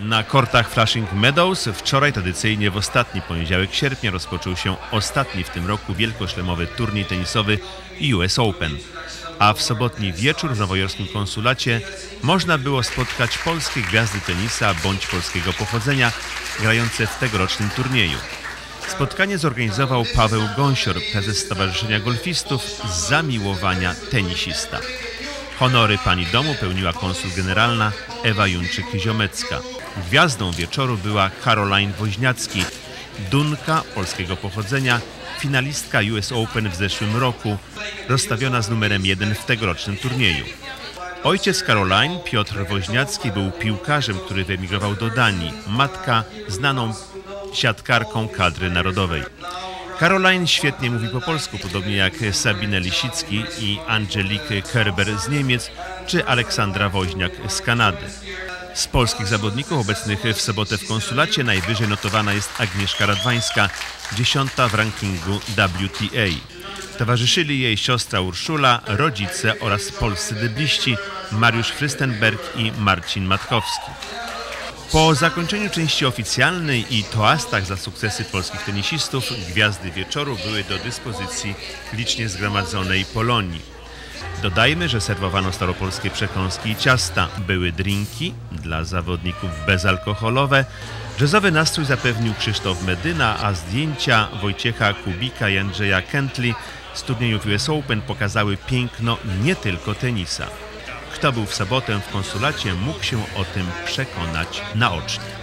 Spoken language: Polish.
Na kortach Flushing Meadows wczoraj tradycyjnie w ostatni poniedziałek sierpnia rozpoczął się ostatni w tym roku wielkoszlemowy turniej tenisowy US Open. A w sobotni wieczór w nowojorskim konsulacie można było spotkać polskie gwiazdy tenisa bądź polskiego pochodzenia grające w tegorocznym turnieju. Spotkanie zorganizował Paweł Gąsior, prezes Stowarzyszenia Golfistów z zamiłowania tenisista. Honory pani domu pełniła konsul generalna Ewa Juńczyk-Ziomecka. Gwiazdą wieczoru była Caroline Woźniacki, Dunka polskiego pochodzenia, finalistka US Open w zeszłym roku, rozstawiona z numerem 1 w tegorocznym turnieju. Ojciec Caroline, Piotr Woźniacki, był piłkarzem, który wyemigrował do Danii. Matka znaną siatkarką kadry narodowej. Caroline świetnie mówi po polsku, podobnie jak Sabine Lisicki i Angelique Kerber z Niemiec, czy Aleksandra Woźniak z Kanady. Z polskich zawodników obecnych w sobotę w konsulacie najwyżej notowana jest Agnieszka Radwańska, dziesiąta w rankingu WTA. Towarzyszyli jej siostra Urszula, rodzice oraz polscy debliści Mariusz Frystenberg i Marcin Matkowski. Po zakończeniu części oficjalnej i toastach za sukcesy polskich tenisistów, gwiazdy wieczoru były do dyspozycji licznie zgromadzonej Polonii. Dodajmy, że serwowano staropolskie przekąski i ciasta, były drinki dla zawodników bezalkoholowe. Jazzowy nastrój zapewnił Krzysztof Medyna, a zdjęcia Wojciecha Kubika i Andrzeja Kentli z turniejów US Open pokazały piękno nie tylko tenisa. Kto był w sobotę w konsulacie, mógł się o tym przekonać naocznie.